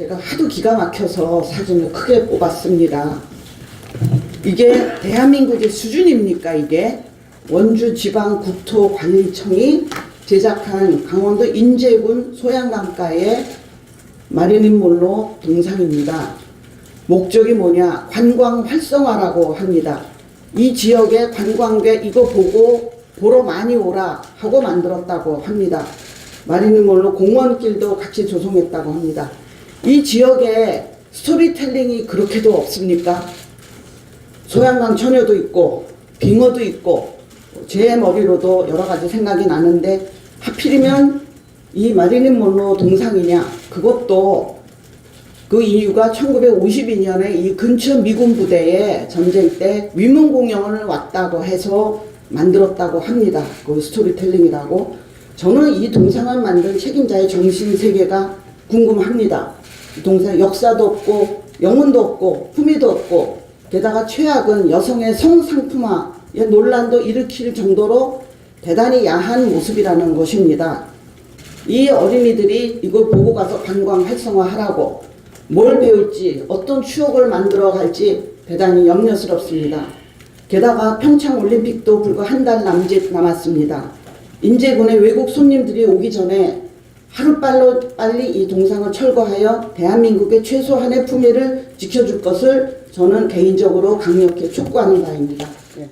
제가 하도 기가 막혀서 사진을 크게 뽑았습니다. 이게 대한민국의 수준입니까 이게? 원주 지방 국토 관리청이 제작한 강원도 인제군 소양강가의 마리닌몰로 동상입니다. 목적이 뭐냐? 관광 활성화라고 합니다. 이 지역의 관광객 이거 보고 보러 많이 오라 하고 만들었다고 합니다. 마리닌몰로 공원길도 같이 조성했다고 합니다. 이 지역에 스토리텔링이 그렇게도 없습니까? 소양강 처녀도 있고 빙어도 있고 제 머리로도 여러 가지 생각이 나는데 하필이면 이 마릴린 몰로 동상이냐 그것도 그 이유가 1952년에 이 근처 미군 부대에 전쟁 때 위문 공연을 왔다고 해서 만들었다고 합니다. 그 스토리텔링이라고. 저는 이 동상을 만든 책임자의 정신 세계가 궁금합니다. 이 동상 역사도 없고 영혼도 없고 품위도 없고 게다가 최악은 여성의 성상품화의 논란도 일으킬 정도로 대단히 야한 모습이라는 것입니다. 이 어린이들이 이걸 보고 가서 관광 활성화하라고 뭘 배울지 어떤 추억을 만들어 갈지 대단히 염려스럽습니다. 게다가 평창 올림픽도 불과 한 달 남짓 남았습니다. 인제군의 외국 손님들이 오기 전에 하루빨리 빨리 이 동상을 철거하여 대한민국의 최소한의 품위를 지켜줄 것을 저는 개인적으로 강력히 촉구하는 바입니다. 네.